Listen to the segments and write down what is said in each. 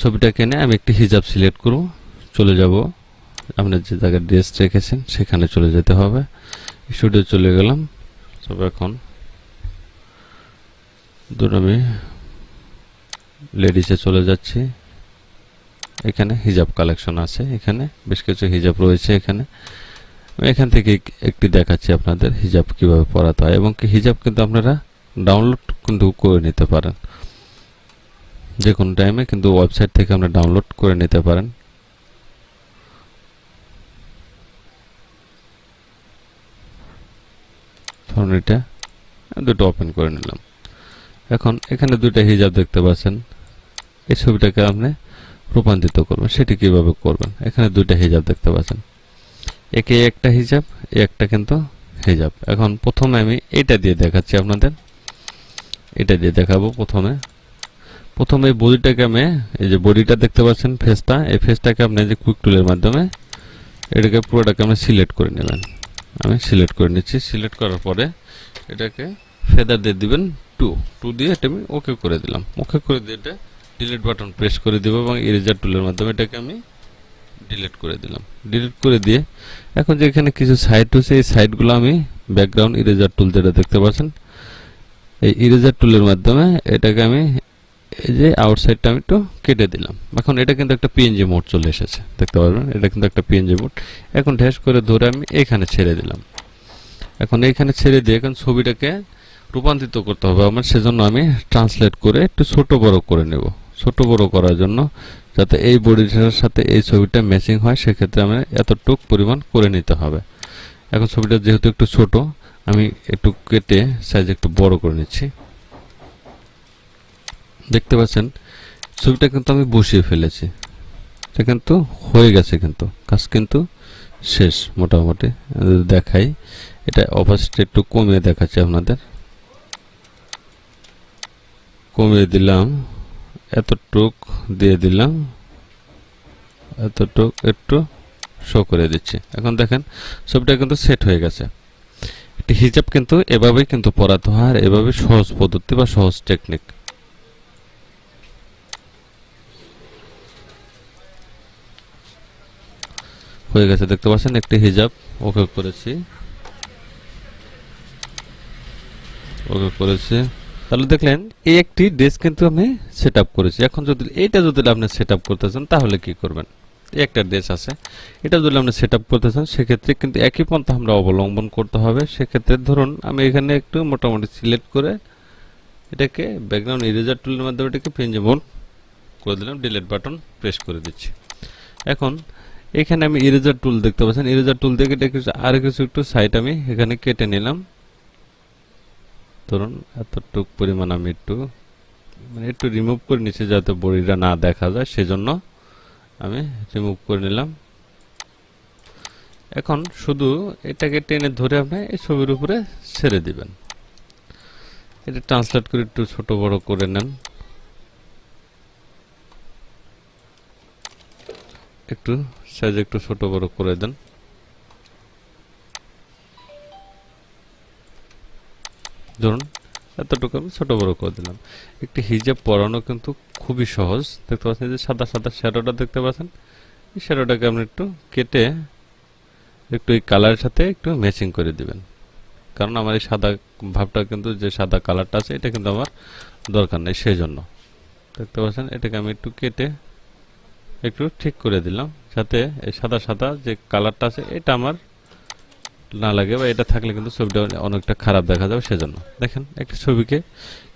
ছবিটাকে এনে আমি একটি হিজাব সিলেক্ট করব। চলে যাব। আপনার যে জায়গায় ড্রেস রেখেছেন, সেখানে চলে যেতে হবে। স্টুডিও চলে গেলাম। তবে এখন ধরুন আমি লেডিসে চলে যাচ্ছি। এখানে হিজাব কালেকশন আছে। এখানে বেশ কিছু হিজাব রয়েছে এখানে। এখান থেকে একটি দেখাচ্ছি আপনাদের হিজাব কীভাবে পরাতে হয় এবং হিজাব কিন্তু আপনারা ডাউনলোড কিন্তু করে নিতে পারেন। যে কোনো টাইমে কিন্তু ওয়েবসাইট থেকে আপনারা ডাউনলোড করে নিতে পারেন। ধরুন দুটো ওপেন করে নিলাম। এখন এখানে দুইটা হিজাব দেখতে পাচ্ছেন। এই ছবিটাকে আপনি রূপান্তরিত করবেন, সেটি কীভাবে করবেন? এখানে দুইটা হিজাব দেখতে পাচ্ছেন। একে একটা হিজাব একটা কিন্তু হিজাব। এখন প্রথমে আমি এটা দিয়ে দেখাচ্ছি আপনাদের। এটা দিয়ে দেখাবো প্রথমে। প্রথমে এই বডিটাকে আমি, এই যে বডিটা দেখতে পাচ্ছেন ফেসটা এই ফেসটাকে আপনি যে কুইক টুলের মাধ্যমে এটাকে পুরোটাকে আপনি সিলেক্ট করে নেবেন। আমি সিলেক্ট করে নিচ্ছি। সিলেক্ট করার পরে এটাকে ফেদার দিয়ে দিবেন টু টু দিয়ে এটা আমি ওকে করে দিলাম। ওকে করে দিয়ে এটা ডিলিট বাটন প্রেস করে দেবো এবং ইরেজার টুলের মাধ্যমে এটাকে আমি ডিলিট করে দিলাম। ডিলিট করে দিয়ে এখন যে এখানে কিছু সাইড রয়েছে, এই সাইডগুলো আমি ব্যাকগ্রাউন্ড ইরেজার টুল যেটা দেখতে পাচ্ছেন, এই ইরেজার টুলের মাধ্যমে এটাকে আমি এই যে আউটসাইডটা আমি একটু কেটে দিলাম। এখন এটা কিন্তু একটা পিএনজি মোড চলে এসেছে। দেখতে পারবেন? এটা কিন্তু একটা পিএনজি মোড এখন ঢেস করে ধরে আমি এখানে ছেড়ে দিলাম। এখন এইখানে ছেড়ে দিয়ে এখন ছবিটাকে রূপান্তরিত করতে হবে। আমার সেজন্য আমি ট্রান্সলেট করে একটু ছোট বড় করে নেব। ছোট বড় করার জন্য যাতে এই বডিটার সাথে এই ছবিটা ম্যাচিং হয়, সেক্ষেত্রে আমি এতটুক পরিমাণ করে নিতে হবে। এখন ছবিটা যেহেতু একটু ছোট, আমি একটু কেটে সাইজ একটু বড় করে নিচ্ছি। দেখতে পাচ্ছেন, ছবিটা কিন্তু আমি বসিয়ে ফেলেছি। এটা কিন্তু হয়ে গেছে কিন্তু, কাজ কিন্তু শেষ মোটামুটি দেখাই। এটা অপাসিটি একটু কমিয়ে দেখাচ্ছি আপনাদের। কমিয়ে দিলাম, এতটুক দিয়ে দিলাম, এতটুক একটু শো করে দিচ্ছি। এখন দেখেন, ছবিটা কিন্তু সেট হয়ে গেছে। একটি হিজাব কিন্তু এভাবেই কিন্তু পড়াতে হয়, আর এভাবে সহজ পদ্ধতি বা সহজ টেকনিক হয়ে গেছে, দেখতে পাচ্ছেন? একটি হিজাব ওকে করেছি। ওকে করেছি। তাহলে দেখলেন, এই একটি ড্রেস কিন্তু আমি সেট করেছি। এখন যদি, এইটা যদি আপনি সেট করতে চান, তাহলে কি করবেন? এই একটা ড্রেস আছে। এটা যদি আপনি সেট করতে চান, সেক্ষেত্রে কিন্তু একই পন্থা আমরা অবলম্বন করতে হবে। সেক্ষেত্রে ধরুন, আমি এখানে একটু মোটামুটি সিলেক্ট করে এটাকে ব্যাকগ্রাউন্ড ইরেজার টুলের মাধ্যমে এটাকে পেঞ্জেবল করে দিলাম ডিলেট বাটন প্রেস করে দিচ্ছি। এখন এখানে আমি ইরেজার টুল দেখতে পাচ্ছেন। ইরেজার টুল এটা কিছু আর কিছু একটু সাইড আমি এখানে কেটে নিলাম। ধরুন, এতটুক পরিমাণ আমি একটু মানে একটু রিমুভ করে নিচ্ছি যাতে বডিটা না দেখা যায়, সেজন্য আমি রিমুভ করে নিলাম। এখন শুধু এটাকে টেনে ধরে আপনি এই ছবির উপরে ছেড়ে দিবেন। এটা ট্রান্সলেট করে একটু ছোট বড় করে নেন। একটু সাইজ একটু ছোট বড় করে দেন। ধরুন, এতটুকু আমি ছোট বড় করে দিলাম। একটি হিজাব পরানো কিন্তু খুবই সহজ। দেখতে পাচ্ছেন যে সাদা সাদা শ্যাডোটা দেখতে পাচ্ছেন? এই শ্যাডোটাকে আপনি একটু কেটে একটু এই কালারের সাথে একটু ম্যাচিং করে দিবেন। কারণ আমার এই সাদা ভাবটা কিন্তু যে সাদা কালারটা আছে, এটা কিন্তু আমার দরকার নেই সেই জন্য দেখতে পাচ্ছেন, এটাকে আমি একটু কেটে একটু ঠিক করে দিলাম। যাতে এই সাদা সাদা যে কালারটা আছে, এটা আমার না লাগে বা এটা থাকলে কিন্তু ছবিটা অনেকটা খারাপ দেখা যাবে সেজন্য। দেখেন, একটা ছবিকে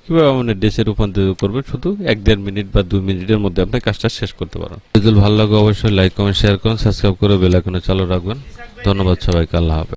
কীভাবে আমাদের ডেসে রূপান্তরিত করবে? শুধু এক দেড় মিনিট বা দু মিনিটের মধ্যে আপনি কাজটা শেষ করতে পারেন যদি ভালো লাগে অবশ্যই লাইক কমেন্ট শেয়ার করুন সাবস্ক্রাইব করে বেল আইকনে চালু রাখবেন। ধন্যবাদ সবাইকে, আল্লাহ হাফেজ।